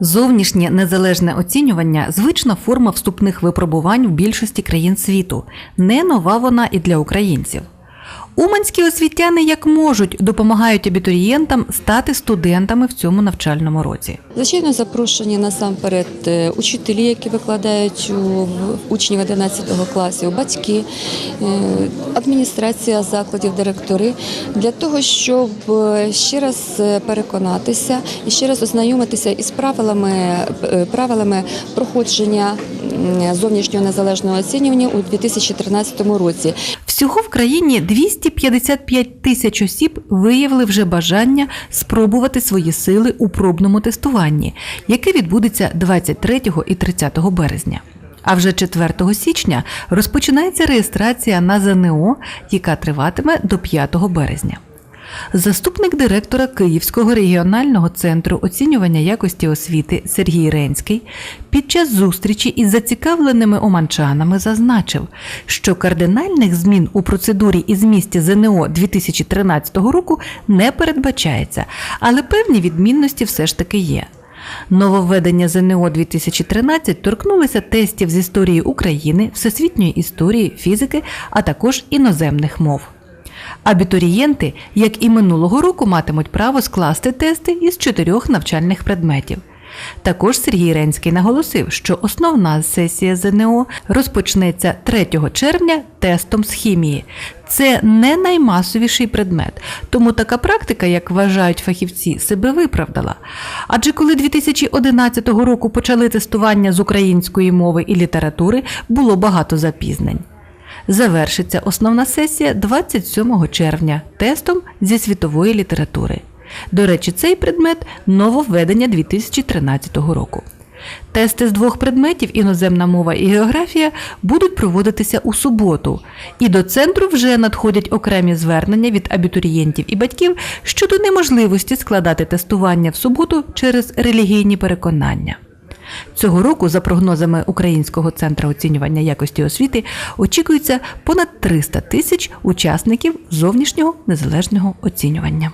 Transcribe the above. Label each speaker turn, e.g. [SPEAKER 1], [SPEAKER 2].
[SPEAKER 1] Зовнішнє незалежне оцінювання звична форма вступних випробувань в більшості країн світу. Не нова вона і для українців. Уманські освітяни як можуть допомагають абітурієнтам стати студентами в цьому навчальному році.
[SPEAKER 2] Звичайно, запрошені насамперед е, учителі, які викладають у учнів 11 класів, батьки, е, адміністрація закладів, директори для того, щоб е, ще раз переконатися і ще раз ознайомитися із правилами, правилами проходження зовнішнього незалежного оцінювання у 2013 році.
[SPEAKER 1] Всього в країні 255 тисяч осіб виявили вже бажання спробувати свої сили у пробному тестуванні, яке відбудеться 23 і 30 березня. А вже 4 січня розпочинається реєстрація на ЗНО, яка триватиме до 5 березня. Заступник директора Київського регіонального центру оцінювання якості освіти Сергій Ренський під час зустрічі із зацікавленими оманчанами зазначив, що кардинальних змін у процедурі і змісті ЗНО 2013 року не передбачається, але певні відмінності все ж таки є. Нововведення ЗНО 2013 торкнулися тестів з історії України, всесвітньої історії, фізики, а також іноземних мов. Абітурієнти, як і минулого року, матимуть право скласти тести із чотирьох навчальних предметів. Також Сергій Ренський наголосив, що основна сесія ЗНО розпочнеться 3 червня тестом з хімії. Це не наймасовіший предмет, тому така практика, як вважають фахівці, себе виправдала. Адже коли 2011 року почали тестування з української мови і літератури, було багато запізнень. Завершиться основна сесія 27 червня тестом зі світової літератури. До речі, цей предмет нововведення 2013 року. Тести з двох предметів іноземна мова і географія будуть проводитися у суботу, і до центру вже надходять окремі звернення від абітурієнтів і батьків щодо неможливості складати тестування в суботу через релігійні переконання. Цього року, за прогнозами Українського центру оцінювання якості освіти, очікується понад 300 тисяч учасників зовнішнього незалежного оцінювання.